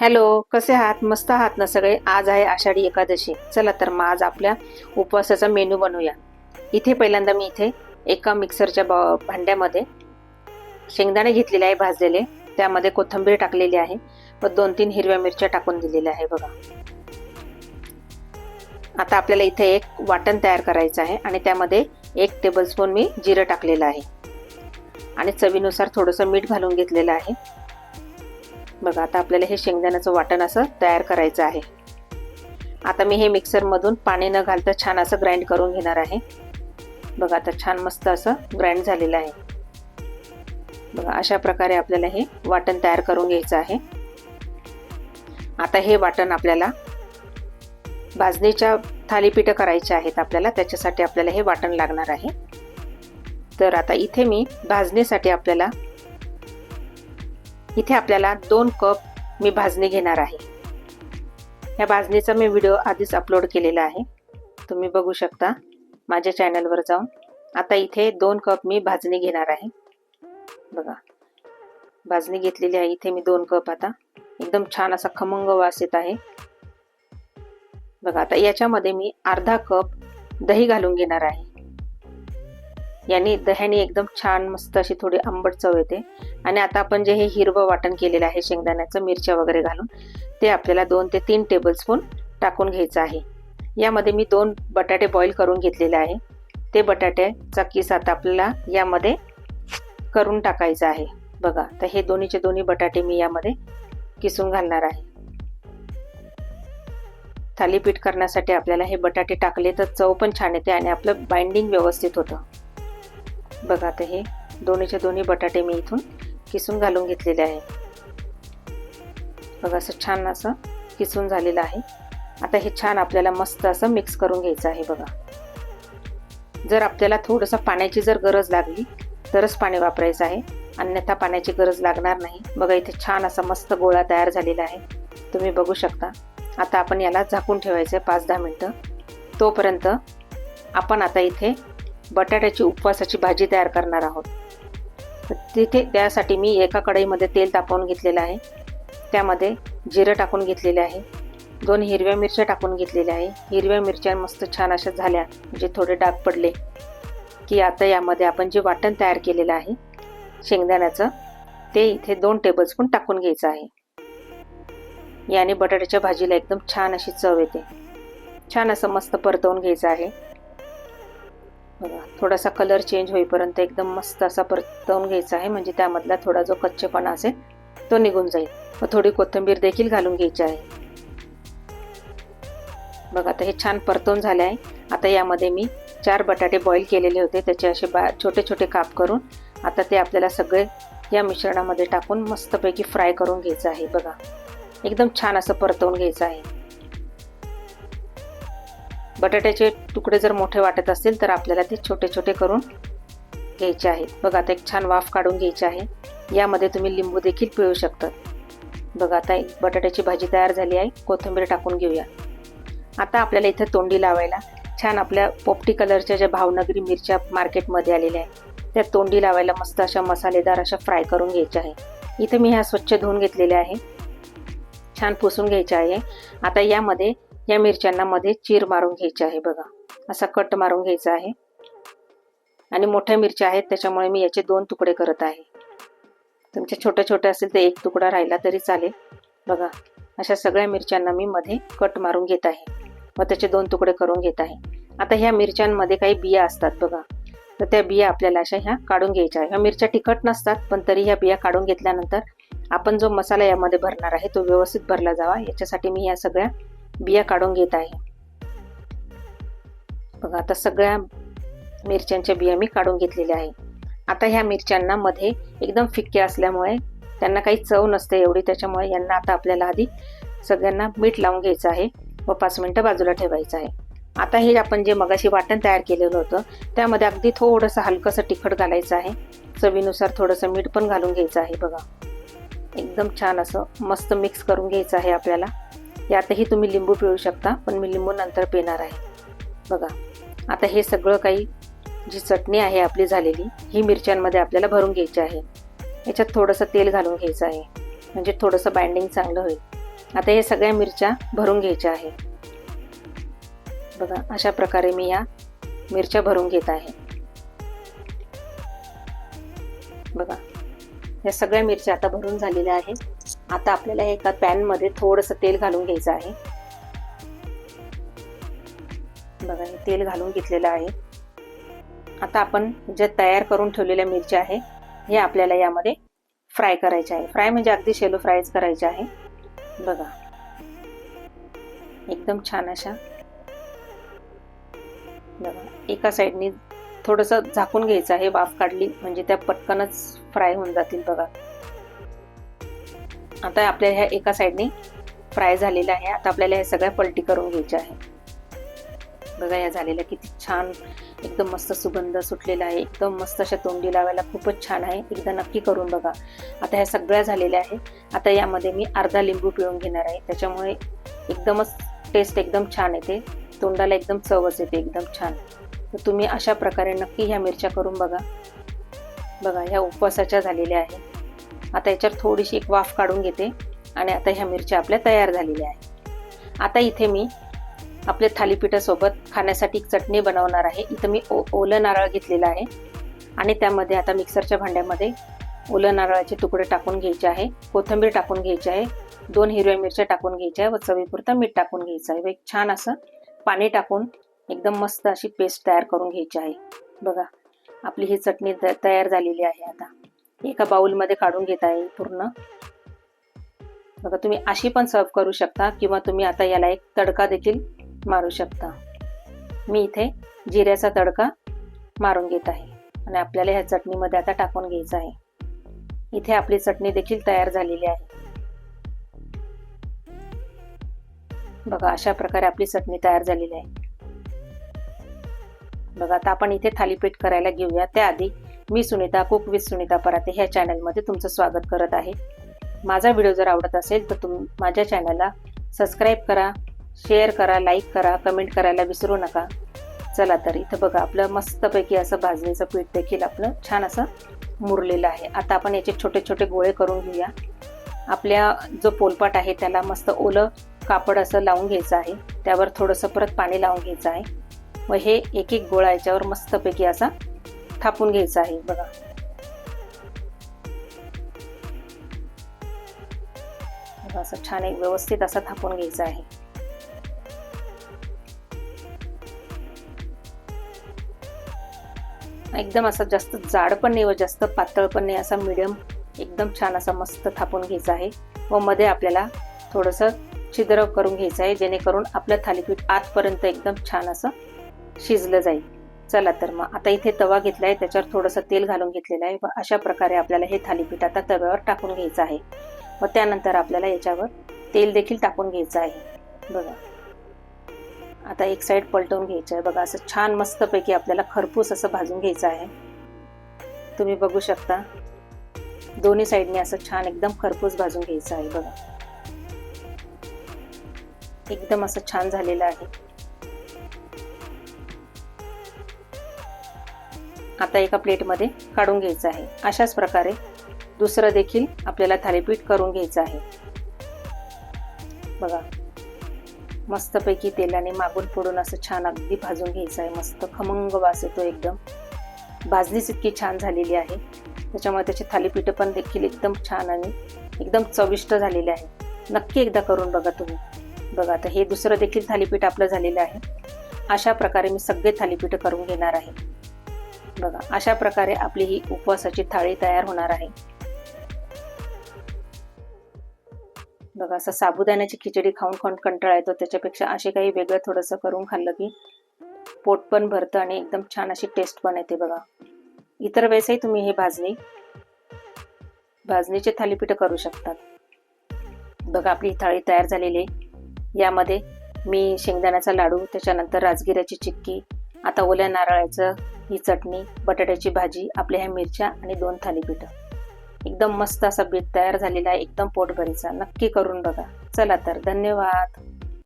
Hello कसे आहात? मस्त आहात ना सगळे? आज आहे आषाढी एकादशी. चला तर मग आज आपल्या उपवासाचा मेनू बनवूया. इथे पहिल्यांदा मी इथे एका मिक्सरच्या बा- भांड्यामध्ये शेंगदाणे घेतलेले आहे भाजलेले. त्यामध्ये कोथिंबीर टाकलेली आहे. व दोन तीन हिरव्या मिरच्या टाकून दिलेल्या आहे बघा. आता आपल्याला इथे एक वाटण तयार करायचं आहे आणि त्यामध्ये एक टेबलस्पून मी जिरं टाकलेलं आहे. आणि चवीनुसार थोडंसं मीठ घालून घेतलेलं आहे. बघा आता आपल्याला हे शेंगदाण्याचं वाटण असं तयार करायचं आहे. आता मी हे मिक्सरमधून पाणी न घालता छान असं ग्राइंड करून घेणार आहे. बघा आता छान मस्त असं ग्राइंड झालेलं आहे. बघा अशा प्रकारे आपल्याला हे वाटण तयार करून घ्यायचं आहे. आता हे वाटण आपल्याला भाजणीच्या थालीपीठं करायचे आहेत आपल्याला त्याच्यासाठी आपल्याला हे वाटण लागणार आहे. तर आता इथे मी भाजणीसाठी आपल्याला इथे आपल्याला दोन कप मी भाजणी घेणार आहे. या भाजणीचा मी व्हिडिओ आधीच अपलोड केलेला आहे. तुम्ही बघू शकता माझ्या चॅनलवर जाऊन. आता इथे दोन कप मी भाजणी घेणार आहे. बघा. भाजणी घेतलेली आहे. इथे मी दोन कप आता. एकदम छान असा खमंग वास येत आहे. बघा आता याच्यामध्ये मी अर्धा कप दही घालून घेणार आहे. याने दह्याने एकदम छान मस्त अशी थोडी आंबट चव येते. आणि आता आपण जे हे हिरवं वाटण केलेलं आहे शेंगदाण्याचं मिरच्या वगैरे घालून ते आपल्याला दोन ते तीन टेबलस्पून टाकून घ्यायचं आहे. यामध्ये मी दोन बटाटे बॉईल करून घेतलेले आहे. ते बटाट्याचा किस आता आपल्याला यामध्ये करून टाकायचं आहे. बघा तर हे दोन्हीचे दोन्ही बटाटे मी यामध्ये किसून घालणार आहे. थालीपीठ करण्यासाठी आपल्याला हे बटाटे टाकले तर चव पण छान येते आणि आपलं बाइंडिंग व्यवस्थित होतं. बघा तर हे दोन्हीचे दोन्ही बटाटे मी इथून किसून घालून घेतलेले आहे. बघा असं छान असं किसून झालेलं आहे. आता हे छान आपल्याला मस्त असं मिक्स करून घ्यायचं आहे बघा. जर आपल्याला थोडंसं पाण्याची जर गरज लागली तरच पाणी वापरायचं आहे. अन्यथा पाण्याची गरज लागणार नाही. बघा इथे छान असा मस्त गोळा तयार झालेला आहे. तुम्ही बघू शकता. आता आपण याला झाकून ठेवायचं आहे पाच दहा मिनटं. तोपर्यंत आपण आता इथे बटाट्याची उपवासाची भाजी तयार करणार आहोत. तिथे त्यासाठी मी एका कढईमध्ये तेल तापवून घेतलेलं आहे. त्यामध्ये जिरं टाकून घेतलेले आहे. दोन हिरव्या मिरच्या टाकून घेतलेल्या आहे. हिरव्या मिरच्या मस्त छान अशा झाल्या जे थोडे डाग पडले. की आता यामध्ये आपण जे वाटण तयार केलेलं आहे शेंगदाण्याचं ते इथे दोन टेबलस्पून टाकून घ्यायचं आहे. याने बटाट्याच्या भाजीला एकदम छान अशी चव येते. छान असं मस्त परतवून घ्यायचं आहे. बघा थोडासा कलर चेंज होईपर्यंत एकदम मस्त असा परतवून घ्यायचा आहे. म्हणजे त्यामधला थोडा जो कच्चेपणा असेल तो निघून जाईल. व थोडी कोथिंबीर देखील घालून घ्यायची आहे. बघा आता हे छान परतवून झाले आहे. आता यामध्ये मी चार बटाटे बॉईल केलेले होते. त्याचे असे बा छोटे छोटे काप करून आता ते आपल्याला सगळे या मिश्रणामध्ये टाकून मस्तपैकी फ्राय करून घ्यायचं आहे. बघा एकदम छान असं परतवून घ्यायचं आहे. बटाट्याचे तुकडे जर मोठे वाटत असतील तर आपल्याला ते छोटे छोटे करून घ्यायचे आहेत. बघा आता एक छान वाफ काढून घ्यायची आहे. यामध्ये तुम्ही लिंबू देखील पिळू शकता. बघा आता एक बटाट्याची भाजी तयार झाली आहे. कोथिंबीर टाकून घेऊया. आता आपल्याला इथं तोंडी लावायला. छान आपल्या पोपटी कलरच्या ज्या भावनगरी मिरच्या मार्केटमध्ये आलेल्या आहेत त्या तोंडी लावायला मस्त अशा मसालेदार अशा फ्राय करून घ्यायच्या आहे इथे मी ह्या स्वच्छ धुवून घेतलेल्या आहे. छान पुसून घ्यायच्या आहे. आता यामध्ये या मिरच्यांना मध्ये चीर मारून घ्यायची आहे बघा. असा कट मारून घ्यायचा आहे. आणि मोठ्या मिरच्या आहेत त्याच्यामुळे मी याचे दोन तुकडे करत आहे. तुमच्या छोट्या छोट्या असेल तर एक तुकडा राहिला तरी चालेल. बघा अशा सगळ्या मिरच्यांना मी मध्ये कट मारून घेत आहे. व त्याचे दोन तुकडे करून घेत आहे. आता ह्या मिरच्यांमध्ये काही बिया असतात बघा. तर त्या बिया आपल्याला अशा ह्या काढून घ्यायच्या आहे ह्या मिरच्या तिखट नसतात पण तरी ह्या बिया काढून घेतल्यानंतर आपण जो मसाला यामध्ये भरणार आहे तो व्यवस्थित भरला जावा. याच्यासाठी मी या सगळ्या बिया काढून घेत आहे. बघा आता सगळ्या मिरच्यांच्या बिया मी काढून घेतलेल्या आहे. आता ह्या मिरच्यांना मध्ये एकदम फिक्के असल्यामुळे त्यांना काही चव नसते एवढी त्याच्यामुळे यांना आता आपल्याला आधी सगळ्यांना मीठ लावून घ्यायचं आहे व पाच मिनटं बाजूला ठेवायचं आहे. आता हे आपण जे मगाशी वाटण तयार केलेलं होतं त्यामध्ये अगदी थोडंसं हलकंसं तिखट घालायचं आहे. चवीनुसार थोडंसं मीठ पण घालून घ्यायचं आहे बघा. एकदम छान असं मस्त मिक्स करून घ्यायचं आहे आपल्याला. यातही तुम्ही लिंबू पिळू शकता पण मी लिंबू नंतर पिणार आहे. बघा आता हे सगळं काही जी चटणी आहे आपली झालेली ही मिरच्यांमध्ये आपल्याला भरून घ्यायची आहे. याच्यात थोडंसं तेल घालून घ्यायचं आहे. म्हणजे थोडंसं बाइंडिंग चांगलं होईल. आता हे सगळ्या मिरच्या भरून घ्यायच्या आहे. बघा अशा प्रकारे मी या मिरच्या भरून घेत आहे. बघा या सगळ्या मिरच्या आता भरून झालेल्या आहेत. आता आपल्याला एका पॅनमध्ये थोडंसं तेल घालून घ्यायचं आहे. बघा हे तेल घालून घेतलेलं आहे. आता आपण ज्या तयार करून ठेवलेल्या मिरच्या आहे हे आपल्याला यामध्ये फ्राय करायचे आहे. फ्राय म्हणजे अगदी शेलो फ्रायच करायचे आहे. बघा. एकदम छान अशा. बघा एका साईडनी थोडंसं झाकून घ्यायचं आहे. वाफ काढली म्हणजे त्या पटकनच फ्राय होऊन जातील बघा. आता आपल्या ह्या एका साईडने फ्राय झालेलं आहे. आता आपल्याला हे सगळ्या पलटी करून घ्यायच्या आहे. बघा या झालेल्या किती छान एकदम मस्त सुगंध सुटलेला आहे. एकदम मस्त अशा तोंडी लावायला खूपच छान आहे. एकदा नक्की करून बघा. आता ह्या सगळ्या झालेल्या आहे. आता यामध्ये मी अर्धा लिंबू पिळून घेणार आहे. त्याच्यामुळे एकदमच टेस्ट एकदम छान येते. तोंडाला एकदम चवच येते एकदम छान. तर तुम्ही अशा प्रकारे नक्की ह्या मिरच्या करून बघा. बघा ह्या उपवासाच्या झालेल्या आहेत. आता याच्यावर थोडीशी एक वाफ काढून घेते आणि आता ह्या मिरच्या आपल्या तयार झालेल्या आहेत. आता इथे मी आपल्या थालीपीठासोबत खाण्यासाठी एक चटणी बनवणार आहे. इथं मी ओ ओलं नारळ घेतलेलं आहे. आणि त्यामध्ये आता मिक्सरच्या भांड्यामध्ये ओलं नारळाचे तुकडे टाकून घ्यायचे आहे. कोथिंबीर टाकून घ्यायची आहे. दोन हिरव्या मिरच्या टाकून घ्यायच्या आहे व चवीपुरता मीठ टाकून घ्यायचं आहे. व एक छान असं पाणी टाकून एकदम मस्त अशी पेस्ट तयार करून घ्यायची आहे. बघा आपली ही चटणी तयार झालेली आहे आता. एका बाउलमध्ये काढून घेत आहे पूर्ण. बघा तुम्ही अशी पण सर्व करू शकता किंवा तुम्ही आता याला एक तडका देखील मारू शकता. मी इथे जिऱ्याचा तडका मारून घेत आहे आणि आपल्याला ह्या चटणीमध्ये आता टाकून घ्यायचं आहे. इथे आपली चटणी देखील तयार झालेली आहे. बघा अशा प्रकारे आपली चटणी तयार झालेली आहे. बघा आता आपण इथे थालीपीठ करायला घेऊया. त्याआधी मी सुनीता कुक विथ सुनीता पराते ह्या चॅनलमध्ये तुमचं स्वागत करत आहे. माझा व्हिडिओ जर आवडत असेल तर तुम माझ्या चॅनलला सबस्क्राईब करा शेअर करा लाईक करा कमेंट करायला विसरू नका. चला तर इथं बघा आपलं मस्तपैकी असं भाजणीचं पीठ देखील आपलं छान असं मुरलेलं आहे. आता आपण याचे छोटे छोटे गोळे करून घेऊया. आपल्या जो पोलपाट आहे त्याला मस्त ओलं कापड असं लावून घ्यायचं आहे. त्यावर थोडंसं परत पाणी लावून घ्यायचं आहे. व हे एक एक गोळा याच्यावर मस्तपैकी असा थापून घ्यायचं आहे बघा. असं छान एक व्यवस्थित असा थापून घ्यायचा आहे. एकदम असं जास्त जाड पण नाही व जास्त पातळ पण नाही असा मिडियम एकदम छान असा मस्त थापून घ्यायचा आहे. व मध्ये आपल्याला थोडंसं छिद्र करून घ्यायचं आहे जेणेकरून आपलं थालीपीठ आतपर्यंत एकदम छान असं शिजलं जाईल. चला तर मग. आता इथे तवा घेतला आहे त्याच्यावर थोडंसं तेल घालून घेतलेलं आहे. व अशा प्रकारे आपल्याला हे थालीपीठ आता तव्यावर टाकून घ्यायचं आहे. व त्यानंतर आपल्याला याच्यावर तेल देखील टाकून घ्यायचं आहे. बघा. आता एक साईड पलटवून घ्यायचं आहे. बघा असं छान मस्तपैकी आपल्याला खरपूस असं भाजून घ्यायचं आहे. तुम्ही बघू शकता. दोन्ही साईडने असं छान एकदम खरपूस भाजून घ्यायचं आहे. बघा. एकदम असं छान झालेलं आहे. आता एका प्लेटमध्ये काढून घ्यायचं आहे. अशाच प्रकारे दुसरं देखील आपल्याला थालीपीठ करून घ्यायचं आहे. बघा. मस्तपैकी तेलाने मागून फोडून असं छान अगदी भाजून घ्यायचं आहे. मस्त खमंग वास येतो एकदम. भाजलीच इतकी छान झालेली आहे. त्याच्यामुळे त्याची थालीपीठं पण देखील एकदम छान आणि एकदम चविष्ट झालेले आहे. नक्की एकदा करून बघा तुम्ही. बघा आता हे दुसरं देखील थालीपीठ आपलं झालेलं आहे. अशा प्रकारे मी सगळे थालीपीठं करून घेणार आहे. बघा अशा प्रकारे आपली ही उपवासाची थाळी तयार होणार आहे. बघा असं साबुदाण्याची खिचडी खाऊन खाऊन कंटाळा येतो. त्याच्यापेक्षा असे काही वेगळं थोडंसं करून खाल्लं की पोट पण भरतं आणि एकदम छान अशी टेस्ट पण येते बघा. इतर वेळेसही तुम्ही हे भाजणी भाजणीचे थालीपीठ करू शकतात. बघा आपली थाळी तयार झालेली आहे. यामध्ये मी शेंगदाण्याचा लाडू त्याच्यानंतर राजगिऱ्याची चिक्की आता ओल्या नारळाचं ही चटणी बटाट्याची भाजी आपल्या ह्या मिरच्या आणि दोन थालीपीठं. एकदम मस्त असा बेत तयार झालेला आहे एकदम पोटभरीचा. नक्की करून बघा. चला तर धन्यवाद.